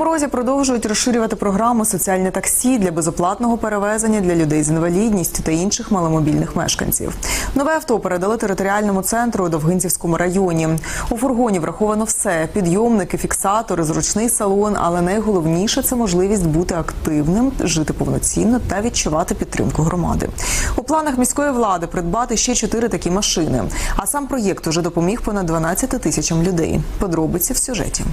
У Кривому Розі продовжують розширювати програму соціальне таксі для безоплатного перевезення для людей з інвалідністю та інших маломобільних мешканців. Нове авто передали територіальному центру у Довгинцівському районі. У фургоні враховано все: підйомники, фіксатори, зручний салон. Але найголовніше це можливість бути активним, жити повноцінно та відчувати підтримку громади. У планах міської влади придбати ще чотири такі машини. А сам проєкт уже допоміг понад 12 тисячам людей. Подробиці в сюжеті.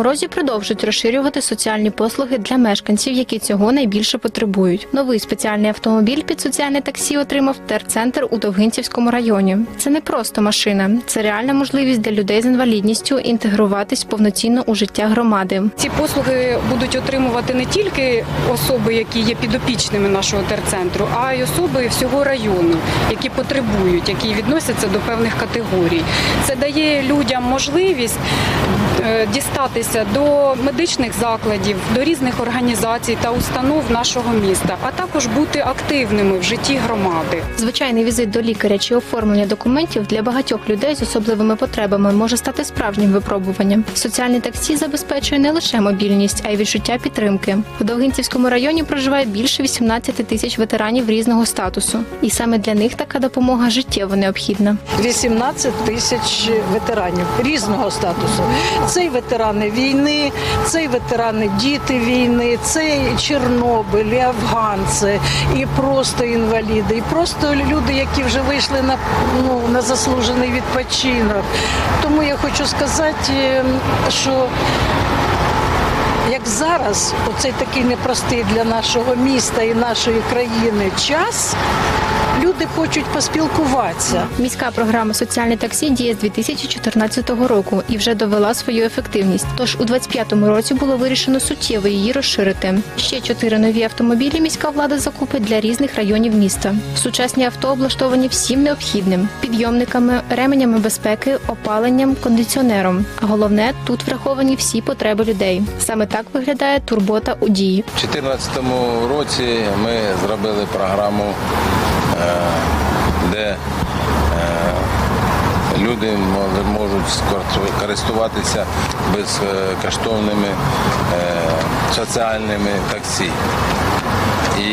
У Кривому Розі продовжують розширювати соціальні послуги для мешканців, які цього найбільше потребують. Новий спеціальний автомобіль під соціальне таксі отримав терцентр у Довгинцівському районі. Це не просто машина, це реальна можливість для людей з інвалідністю інтегруватись повноцінно у життя громади. Ці послуги будуть отримувати не тільки особи, які є підопічними нашого терцентру, а й особи всього району, які потребують, які відносяться до певних категорій. Це дає людям можливість дістатися до медичних закладів, до різних організацій та установ нашого міста, а також бути активними в житті громади. Звичайний візит до лікаря чи оформлення документів для багатьох людей з особливими потребами може стати справжнім випробуванням. Соціальне таксі забезпечує не лише мобільність, а й відчуття підтримки. В Довгинцівському районі проживає більше 18 тисяч ветеранів різного статусу, і саме для них така допомога життєво необхідна. 18 тисяч ветеранів різного статусу. Це й ветерани війни, це й ветерани діти війни, це і Чорнобиль, і афганці, і просто інваліди, і просто люди, які вже вийшли на, ну, на заслужений відпочинок. Тому я хочу сказати, е, що як зараз, оцей такий непростий для нашого міста і нашої країни час, люди хочуть поспілкуватися. Міська програма соціальне таксі діє з 2014 року і вже довела свою ефективність. Тож у 2025 році було вирішено суттєво її розширити. Ще чотири нові автомобілі міська влада закупить для різних районів міста. Сучасні авто облаштовані всім необхідним: підйомниками, ременями безпеки, опаленням, кондиціонером. А головне, тут враховані всі потреби людей. Саме так виглядає турбота у дії. У 2014 році ми зробили програму, де е, люди можуть користуватися безкоштовними е, соціальними таксі. І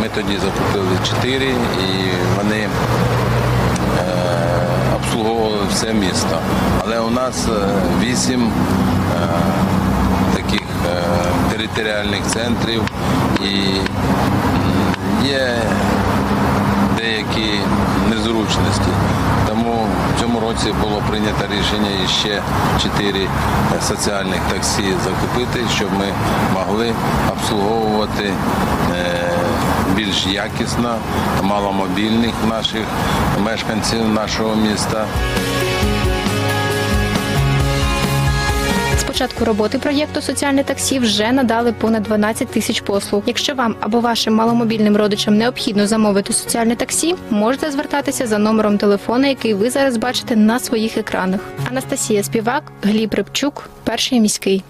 ми тоді закупили чотири, і вони е, обслуговували все місто. Але у нас е, вісім е, таких е, територіальних центрів і є деякі незручності. Тому в цьому році було прийнято рішення ще чотири соціальних таксі закупити, щоб ми могли обслуговувати е, більш якісно маломобільних наших мешканців нашого міста. З початку роботи проєкту соціальне таксі вже надали понад 12 тисяч послуг. Якщо вам або вашим маломобільним родичам необхідно замовити соціальне таксі, можете звертатися за номером телефона, який ви зараз бачите на своїх екранах. Анастасія Співак, Гліб Рибчук, перший міський.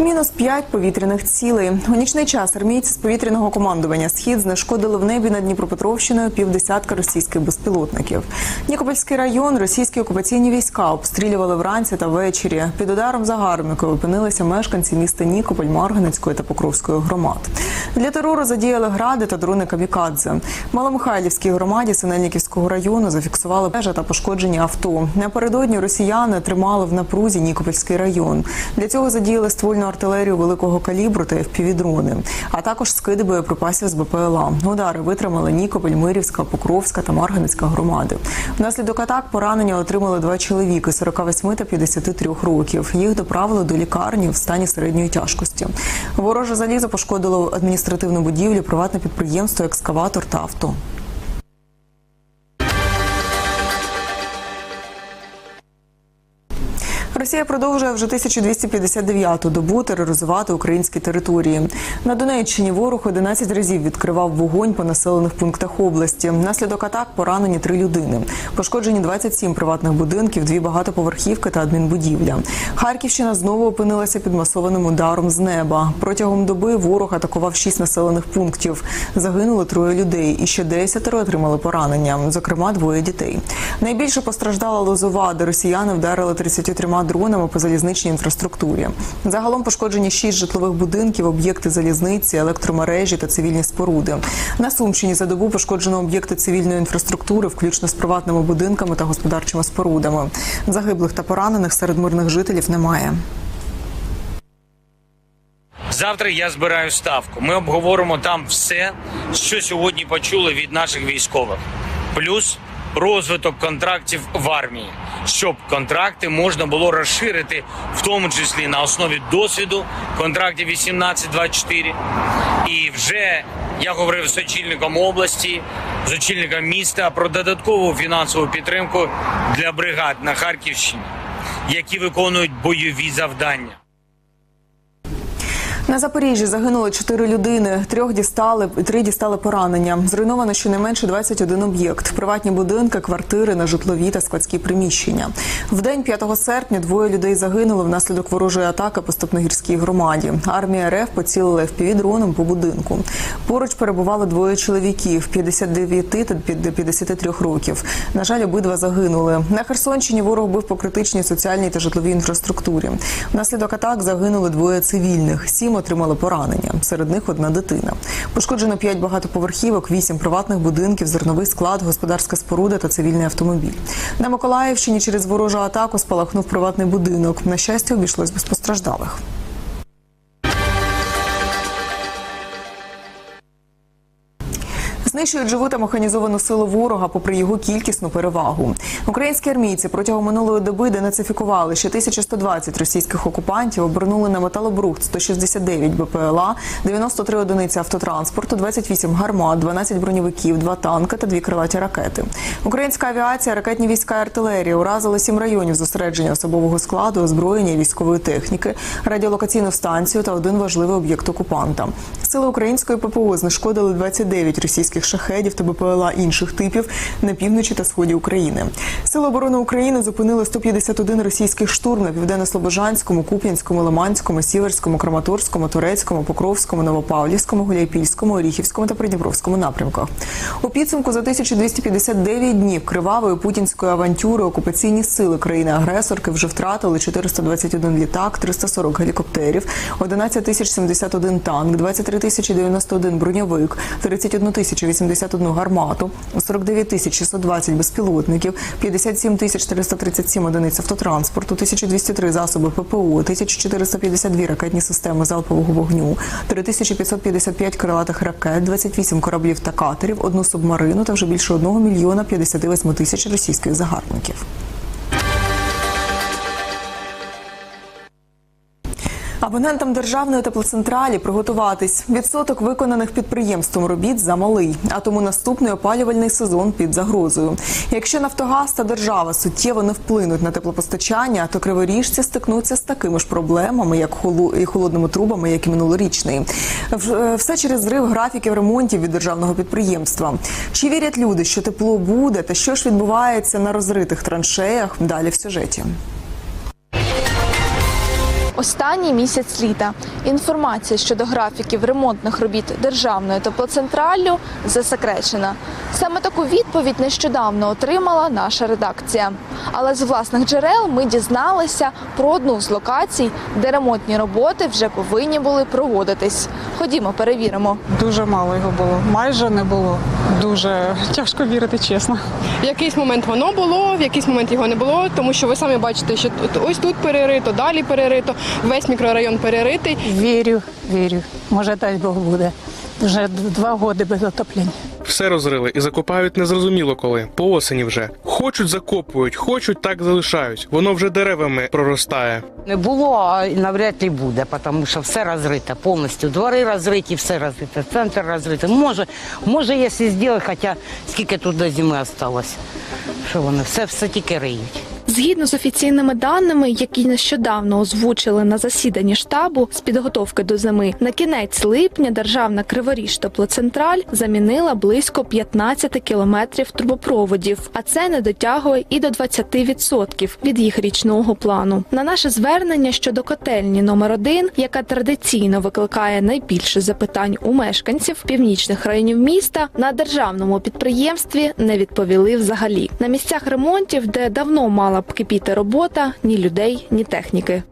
Мінус 5 повітряних цілей. У нічний час армійці з повітряного командування Схід знешкодили в небі над Дніпропетровщиною півдесятка російських безпілотників. Нікопольський район російські окупаційні війська обстрілювали вранці та ввечері. Під ударом загарбників опинилися мешканці міста Нікополь, Марганецької та Покровської громад. Для терору задіяли гради та дрони камікадзе. Маломихайлівській громаді Синельниківського району зафіксували пежа та пошкоджені авто. Напередодні росіяни тримали в напрузі Нікопольський район. Для цього задіяли ствольну артилерію великого калібру та FPV-дрони, а також скиди боєприпасів з БПЛА. Удари витримали Нікополь, Мирівська, Покровська та Марганецька громади. Внаслідок атак поранення отримали два чоловіки 48 та 53 років. Їх доправили до лікарні в стані середньої тяжкості. Вороже залізо пошкодило адміністративну будівлю, приватне підприємство, екскаватор та авто. Росія продовжує вже 1259-ту добу тероризувати українські території. На Донеччині ворог 11 разів відкривав вогонь по населених пунктах області. Внаслідок атак поранені три людини. Пошкоджені 27 приватних будинків, дві багатоповерхівки та адмінбудівля. Харківщина знову опинилася під масованим ударом з неба. Протягом доби ворог атакував шість населених пунктів. Загинуло троє людей, і ще десятеро отримали поранення, зокрема двоє дітей. Найбільше постраждала Лозова, де росіяни вдарили 33 дронами по залізничній інфраструктурі. Загалом пошкоджені шість житлових будинків, об'єкти залізниці, електромережі та цивільні споруди. На Сумщині за добу пошкоджено об'єкти цивільної інфраструктури, включно з приватними будинками та господарчими спорудами. Загиблих та поранених серед мирних жителів немає. Завтра я збираю ставку. Ми обговоримо там все, що сьогодні почули від наших військових, плюс розвиток контрактів в армії, щоб контракти можна було розширити, в тому числі на основі досвіду контрактів 18-24. І вже я говорив з очільником області, з очільником міста про додаткову фінансову підтримку для бригад на Харківщині, які виконують бойові завдання. На Запоріжжі загинули чотири людини, трьох дістали три дістали поранення. Зруйновано щонайменше 21 об'єкт: приватні будинки, квартири, нежитлові та складські приміщення. В день 5 серпня двоє людей загинули внаслідок ворожої атаки по Степногірській громаді. Армія РФ поцілила fpv дроном по будинку. Поруч перебували двоє чоловіків 59 та 53 років. На жаль, обидва загинули. На Херсонщині ворог бив по критичній соціальній та житловій інфраструктурі. Внаслідок атак загинули двоє цивільних. Сім отримали поранення. Серед них одна дитина. Пошкоджено п'ять багатоповерхівок, вісім приватних будинків, зерновий склад, господарська споруда та цивільний автомобіль. На Миколаївщині через ворожу атаку спалахнув приватний будинок. На щастя, обійшлось без постраждалих. Знищують живу та механізовану силу ворога, попри його кількісну перевагу. Українські армійці протягом минулої доби денацифікували ще 1120 російських окупантів, обернули на металобрухт 169 БПЛА, 93 одиниці автотранспорту, 28 гармат, 12 броньовиків, 2 танки та 2 крилаті ракети. Українська авіація, ракетні війська і артилерія уразили 7 районів зосередження особового складу, озброєння і військової техніки, радіолокаційну станцію та один важливий об'єкт окупанта. Сили української ППО знешкодили 29 російських шахедів та БПЛА інших типів на півночі та сході України. Сили оборони України зупинили 151 російських штурм на південно-слобожанському, Куп'янському, Лиманському, Сіверському, Краматорському, Турецькому, Покровському, Новопавлівському, Гуляйпільському, Оріхівському та Придніпровському напрямках. У підсумку за 1259 днів кривавої путінської авантюри окупаційні сили країни-агресорки вже втратили 421 літак, 340 гелікоптерів, 11 тисяч 71 танк, 23 тисячі 91 броньовик, 31 тисячу 81 гармату, 49 тисяч 620 безпілотників, 57 тисяч 437 одиниць автотранспорту, 1203 засоби ППО, 1452 ракетні системи залпового вогню, 3555 крилатих ракет, 28 кораблів та катерів, одну субмарину та вже більше 1 мільйона 58 тисяч російських загарбників. Абонентам державної теплоцентралі приготуватись. Відсоток виконаних підприємством робіт замалий, а тому наступний опалювальний сезон під загрозою. Якщо Нафтогаз та держава суттєво не вплинуть на теплопостачання, то криворіжці стикнуться з такими ж проблемами, як холу- і холодними трубами, як і минулорічний. Е, Все через зрив графіків ремонтів від державного підприємства. Чи вірять люди, що тепло буде, та що ж відбувається на розритих траншеях? Далі в сюжеті. Останній місяць літа інформація щодо графіків ремонтних робіт державною теплоцентраллю засекречена. Саме таку відповідь нещодавно отримала наша редакція. Але з власних джерел ми дізналися про одну з локацій, де ремонтні роботи вже повинні були проводитись. Ходімо, перевіримо. Дуже мало його було, майже не було. Дуже тяжко вірити, чесно. В якийсь момент воно було, в якийсь момент його не було, тому що ви самі бачите, що тут- ось тут перерито, далі перерито, весь мікрорайон переритий. Вірю, вірю. Може, дай Бог буде. Вже два роки без отоплення. Все розрили і закопають незрозуміло коли. По осені вже. Хочуть закопують, хочуть так залишають. Воно вже деревами проростає. Не було, а навряд ли буде, тому що все розрите повністю. Двори розриті, все розрите, центр розритий. Може, може, якщо зробити, хоча скільки тут до зими залишилось. Що вони, все, все тільки риють. Згідно з офіційними даними, які нещодавно озвучили на засіданні штабу з підготовки до зими, на кінець липня державна Криворіж теплоцентраль замінила близько 15 кілометрів трубопроводів, а це не дотягує і до 20% від їх річного плану. На наше звернення щодо котельні номер 1 яка традиційно викликає найбільше запитань у мешканців північних районів міста, на державному підприємстві не відповіли взагалі. На місцях ремонтів, де давно мала б кипіти робота, ні людей, ні техніки.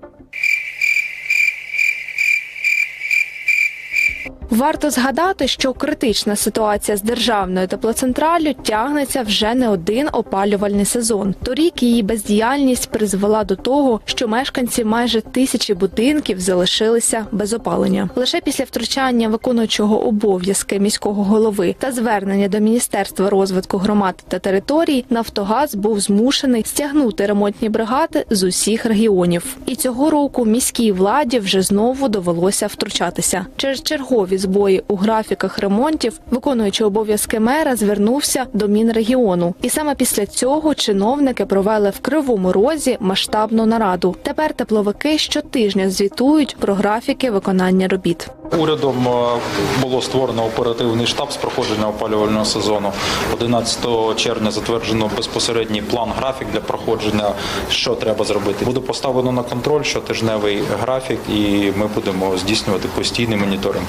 Варто згадати, що критична ситуація з державною теплоцентраллю тягнеться вже не один опалювальний сезон. Торік її бездіяльність призвела до того, що мешканці майже тисячі будинків залишилися без опалення. Лише після втручання виконуючого обов'язки міського голови та звернення до міністерства розвитку громад та територій, Нафтогаз був змушений стягнути ремонтні бригади з усіх регіонів. І цього року міській владі вже знову довелося втручатися через чергові збої у графіках ремонтів. Виконуючий обов'язки мера звернувся до Мінрегіону, і саме після цього чиновники провели в кривому розі масштабну нараду. Тепер тепловики щотижня звітують про графіки виконання робіт. Урядом е, було створено оперативний штаб з проходження опалювального сезону. 11 червня затверджено безпосередній план графік для проходження, що треба зробити. Буде поставлено на контроль щотижневий графік, і ми будемо здійснювати постійний моніторинг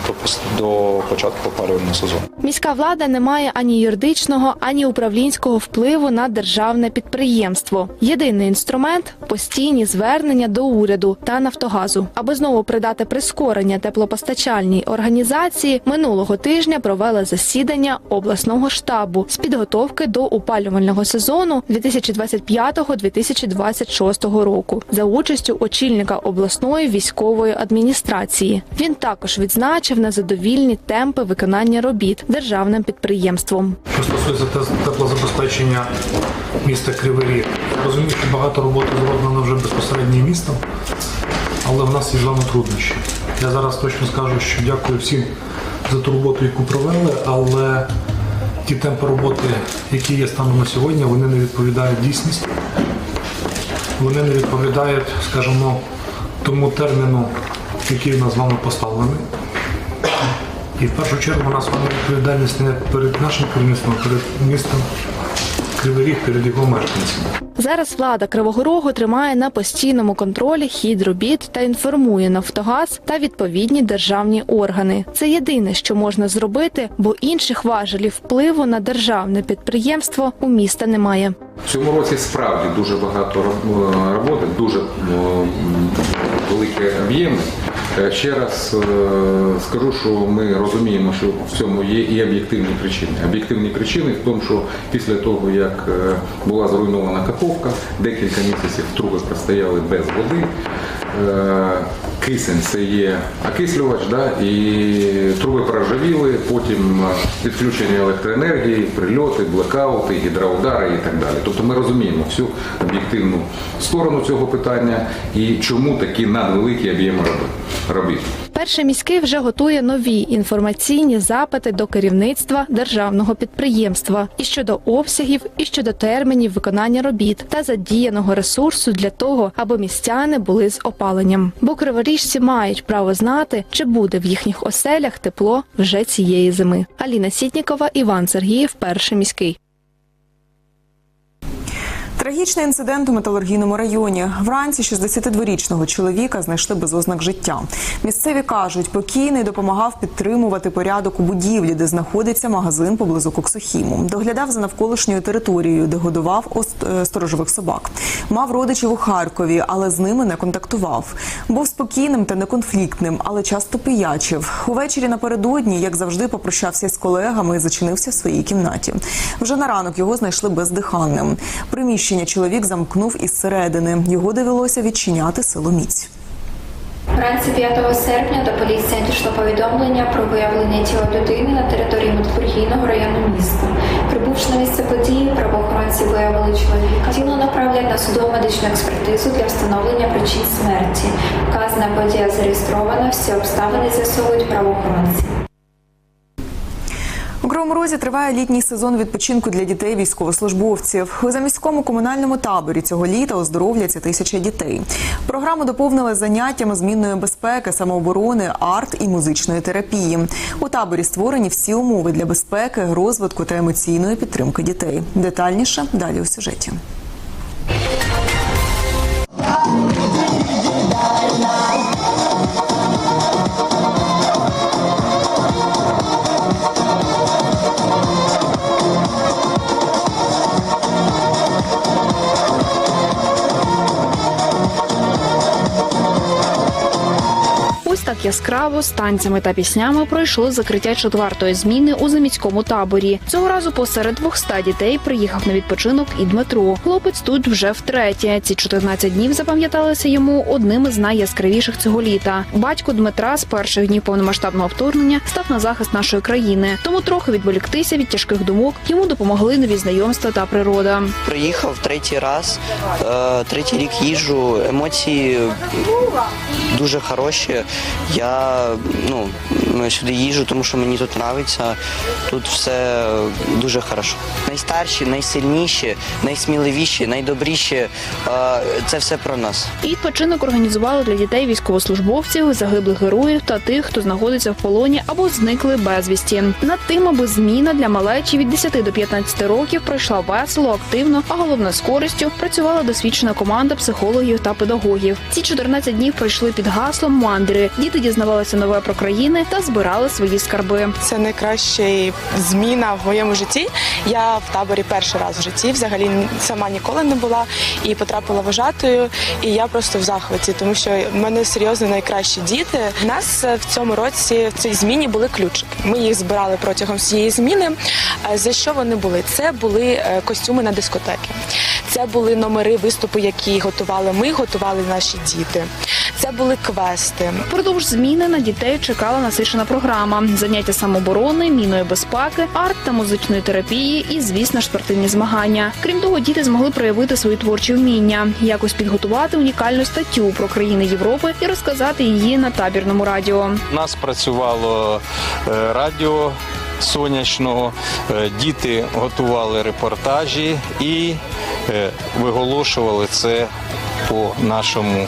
до початку опалювального сезону. Міська влада не має ані юридичного, ані управлінського впливу на державне підприємство. Єдиний інструмент постійні звернення до уряду та Нафтогазу. Аби знову придати прискорення теплопостачальній організації, минулого тижня провели засідання обласного штабу з підготовки до опалювального сезону 2025-2026 року за участю очільника обласної військової адміністрації. Він також відзначив незадовільні темпи виконання робіт державним підприємством. Що стосується теплозабезпечення міста Кривий Ріг, розумію, що багато роботи зроблено вже безпосередньо містом, але в нас є з вами труднощі. Я зараз точно скажу, що дякую всім за ту роботу, яку провели, але ті темпи роботи, які є станом на сьогодні, вони не відповідають дійсності. Вони не відповідають, скажімо, тому терміну, який в нас з вами поставлений. І в першу чергу у нас вами відповідальність не перед нашим керівництвом, а перед містом Кривий Ріг, перед його мешканцями. Зараз влада Кривого Рогу тримає на постійному контролі хід робіт та інформує Нафтогаз та відповідні державні органи. Це єдине, що можна зробити, бо інших важелів впливу на державне підприємство у міста немає. В цьому році справді дуже багато е, роботи, дуже е, великі об'єми. Е, Ще раз е, скажу, що ми розуміємо, що в цьому є і об'єктивні причини. Об'єктивні причини в тому, що після того, як е, була зруйнована каховка, декілька місяців труби простояли без води. Кисень це є окислювач, да, і труби проржавіли, потім е, відключення електроенергії, прильоти, блекаути, гідроудари і так далі. Тобто ми розуміємо всю об'єктивну сторону цього питання і чому такі надвеликі об'єми робіт. Перший міський вже готує нові інформаційні запити до керівництва державного підприємства і щодо обсягів, і щодо термінів виконання робіт та задіяного ресурсу для того, аби містяни були з опаленням. Бо криворіжці мають право знати, чи буде в їхніх оселях тепло вже цієї зими. Аліна Сітнікова, Іван Сергіїв, перший міський. Трагічний інцидент у металургійному районі. Вранці 62-річного чоловіка знайшли без ознак життя. Місцеві кажуть, покійний допомагав підтримувати порядок у будівлі, де знаходиться магазин поблизу Коксохіму. Доглядав за навколишньою територією, де годував е, сторожових собак. Мав родичів у Харкові, але з ними не контактував. Був спокійним та неконфліктним, але часто пиячив. Увечері напередодні, як завжди, попрощався з колегами і зачинився в своїй кімнаті. Вже на ранок його знайшли бездиханним. Приміщення чоловік замкнув із середини. Його довелося відчиняти силоміць. Вранці 5 серпня до поліції надійшло повідомлення про виявлення тіла людини на території металургійного району міста. Прибувши на місце події, правоохоронці виявили чоловіка. Тіло направлять на судово-медичну експертизу для встановлення причин смерті. Вказана подія зареєстрована, всі обставини з'ясовують правоохоронці. Кривому Розі триває літній сезон відпочинку для дітей військовослужбовців. У заміському комунальному таборі цього літа оздоровляться тисяча дітей. Програму доповнили заняттями змінної безпеки, самооборони, арт і музичної терапії. У таборі створені всі умови для безпеки, розвитку та емоційної підтримки дітей. Детальніше далі у сюжеті. Яскраво з танцями та піснями пройшло закриття четвертої зміни у заміському таборі. Цього разу посеред 200 дітей приїхав на відпочинок і Дмитро. Хлопець тут вже втретє. Ці 14 днів запам'яталися йому одним із найяскравіших цього літа. Батько Дмитра з перших днів повномасштабного вторгнення став на захист нашої країни. Тому трохи відволіктися від тяжких думок йому допомогли нові знайомства та природа. Приїхав третій раз, е, третій рік їжджу. Емоції дуже хороші. Я ну, сюди їжджу, тому що мені тут подобається. Тут все дуже хорошо. Найстарші, найсильніші, найсміливіші, найдобріші. е, Це все про нас. І відпочинок організували для дітей військовослужбовців, загиблих героїв та тих, хто знаходиться в полоні або зникли безвісті. Над тим, аби зміна для малечі від 10 до 15 років пройшла весело, активно, а головне з користю працювала досвідчена команда психологів та педагогів. Ці 14 днів пройшли під гаслом мандри. Діти дізнавалися нове про країни та збирали свої скарби. Це найкраща зміна в моєму житті. Я в таборі перший раз в житті, взагалі сама ніколи не була і потрапила вожатою. І я просто в захваті, тому що в мене серйозно найкращі діти. У нас в цьому році в цій зміні були ключики. Ми їх збирали протягом всієї зміни. Е, За що вони були? Це були е, костюми на дискотеки. Це були номери виступу, які готували ми, готували наші діти. Це були квести. Продовж зміни на дітей чекала насичена програма: заняття самооборони, міної безпеки, арт та музичної терапії і, звісно спортивні змагання. Крім того, діти змогли проявити свої творчі вміння, якось підготувати унікальну статтю про країни Європи і розказати її на табірному радіо. У нас працювало е, радіо сонячного, е, діти готували репортажі і е, виголошували це по нашому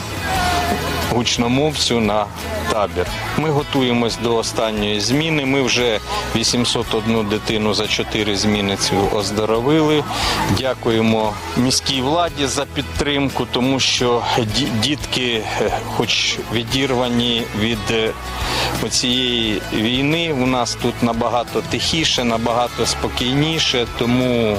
гучномовцю на табір. Ми готуємось до останньої зміни. Ми вже 801 дитину за 4 зміни цю оздоровили. Дякуємо міській владі за підтримку, тому що дітки, е, хоч відірвані від е, оцієї війни, у нас тут набагато тихіше, набагато спокійніше, тому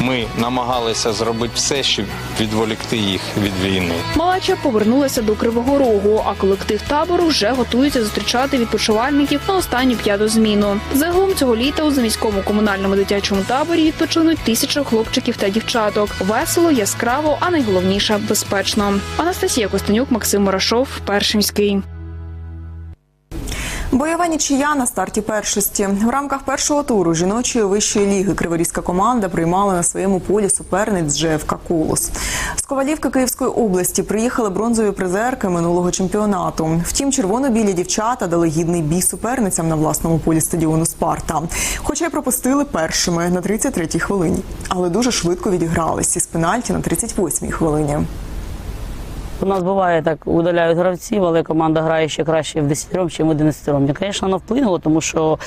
ми намагалися зробити все, щоб відволікти їх від війни. Малача повернулася до Кривого Рогу, а колектив табору вже готується зустрічати відпочивальників на останню п'яту зміну. Загалом цього літа у заміському комунальному дитячому таборі відпочинуть тисяча хлопчиків та дівчаток. Весело, яскраво, а найголовніше безпечно. Анастасія Костенюк, Максим Мурашов, перший міський. Бойова нічия на старті першості. В рамках першого туру жіночої вищої ліги криворізька команда приймала на своєму полі суперниць ЖФК Колос. З Ковалівки Київської області приїхали бронзові призерки минулого чемпіонату. Втім, червоно-білі дівчата дали гідний бій суперницям на власному полі стадіону Спарта. Хоча й пропустили першими на 33-й хвилині, але дуже швидко відігрались із пенальті на 38-й хвилині. У нас буває так, удаляють гравців, але команда грає ще краще в 10 ніж в 11 ром. Звісно, воно вплинуло, тому що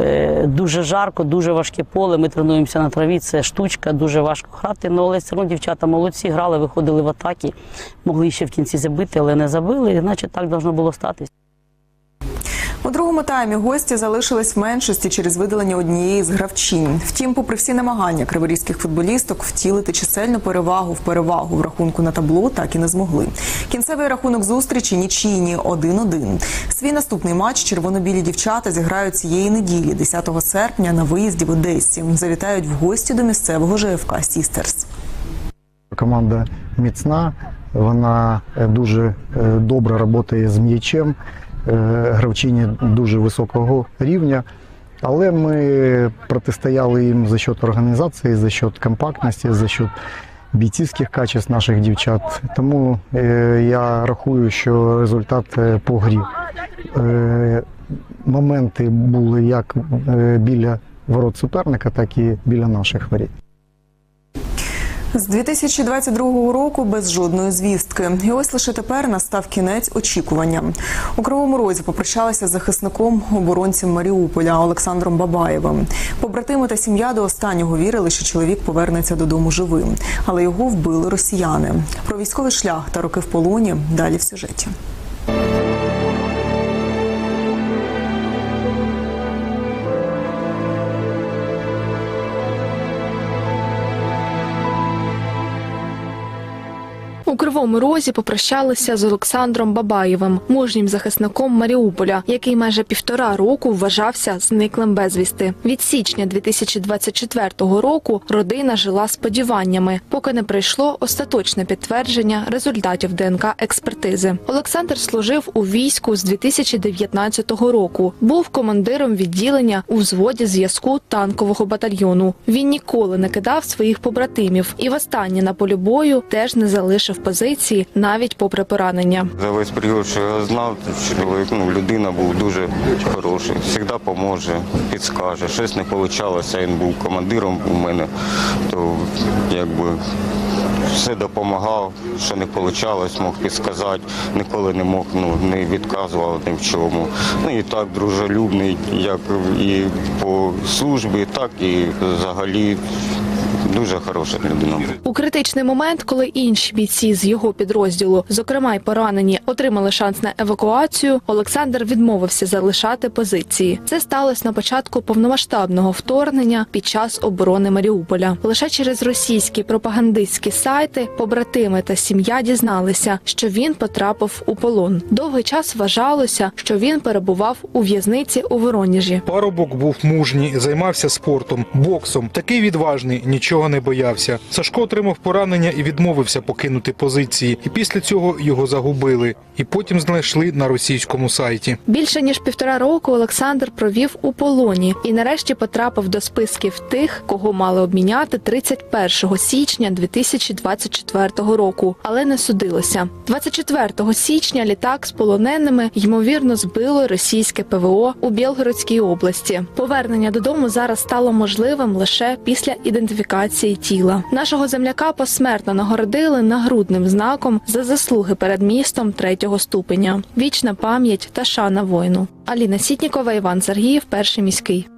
е, дуже жарко, дуже важке поле. Ми тренуємося на траві, це штучка, дуже важко грати. Ну, але все одно дівчата молодці, грали, виходили в атаки, могли ще в кінці забити, але не забили, Іначе так должно було статись. У другому таймі гості залишились в меншості через видалення однієї з гравчинь. Втім, попри всі намагання криворізьких футболісток втілити чисельну перевагу в перевагу в рахунку на табло, так і не змогли. Кінцевий рахунок зустрічі нічийні 1-1. Свій наступний матч червоно-білі дівчата зіграють цієї неділі, 10 серпня, на виїзді в Одесі. Завітають в гості до місцевого ЖФК Сістерс. Команда міцна, вона е, дуже е, добре працює з м'ячем, гравчині дуже високого рівня. Але ми протистояли їм за счет організації, за счет компактності, за счет бійцівських качеств наших дівчат. Тому е, я рахую, що результат е, по грі. Е, Моменти були як е, біля ворот суперника, так і біля наших воріт. З 2022 року без жодної звістки. І ось лише тепер настав кінець очікування. У Кривому Розі попрощалися з захисником оборонцем Маріуполя Олександром Бабаєвим. Побратими та сім'я до останнього вірили, що чоловік повернеться додому живим, але його вбили росіяни. Про військовий шлях та роки в полоні далі в сюжеті. У Кривому Розі попрощалися з Олександром Бабаєвим, мужнім захисником Маріуполя, який майже півтора року вважався зниклим безвісти. Від січня 2024 року родина жила сподіваннями, поки не прийшло остаточне підтвердження результатів ДНК експертизи. Олександр служив у війську з 2019 року. Був командиром відділення у взводі зв'язку танкового батальйону. Він ніколи не кидав своїх побратимів і востаннє на полі бою теж не залишив позиції навіть попри поранення. За весь період, що я знав, чоловік, ну, людина був дуже хороший, завжди поможе, підскаже. Щось не вийшло, він був командиром у мене, то якби все допомагав, що не вийшло, мог підсказати, ніколи не мог, ну, не відказував ні в чому. Ну і так дружелюбний, як і по службі, так і взагалі дуже хороша людина. У критичний момент, коли інші бійці з його підрозділу, зокрема й поранені, отримали шанс на евакуацію, Олександр відмовився залишати позиції. Це сталося на початку повномасштабного вторгнення під час оборони Маріуполя. Лише через російські пропагандистські сайти побратими та сім'я дізналися, що він потрапив у полон. Довгий час вважалося, що він перебував у в'язниці у Воронежі. Парубок був мужній, займався спортом, боксом. Такий відважний, нічого не боявся. Сашко отримав поранення і відмовився покинути позиції. І після цього його загубили. І потім знайшли на російському сайті. Більше ніж півтора року Олександр провів у полоні і нарешті потрапив до списків тих, кого мали обміняти 31 січня 2024 року, але не судилося. 24 січня літак з полоненими ймовірно збило російське ПВО у Білгородській області. Повернення додому зараз стало можливим лише після ідентифікації тіла. Нашого земляка посмертно нагородили нагрудним знаком за заслуги перед містом третього ступеня. Вічна пам'ять та шана воїну. Аліна Сітнікова, Іван Сергіїв, перший міський.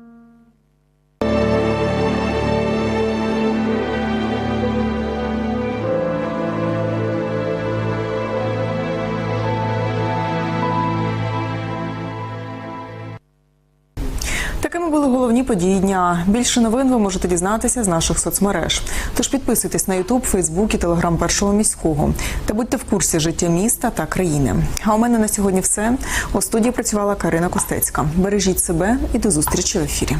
Події дня. Більше новин ви можете дізнатися з наших соцмереж. Тож підписуйтесь на Ютуб, Фейсбук і Телеграм Першого міського та будьте в курсі життя міста та країни. А у мене на сьогодні все. У студії працювала Карина Костецька. Бережіть себе і до зустрічі в ефірі.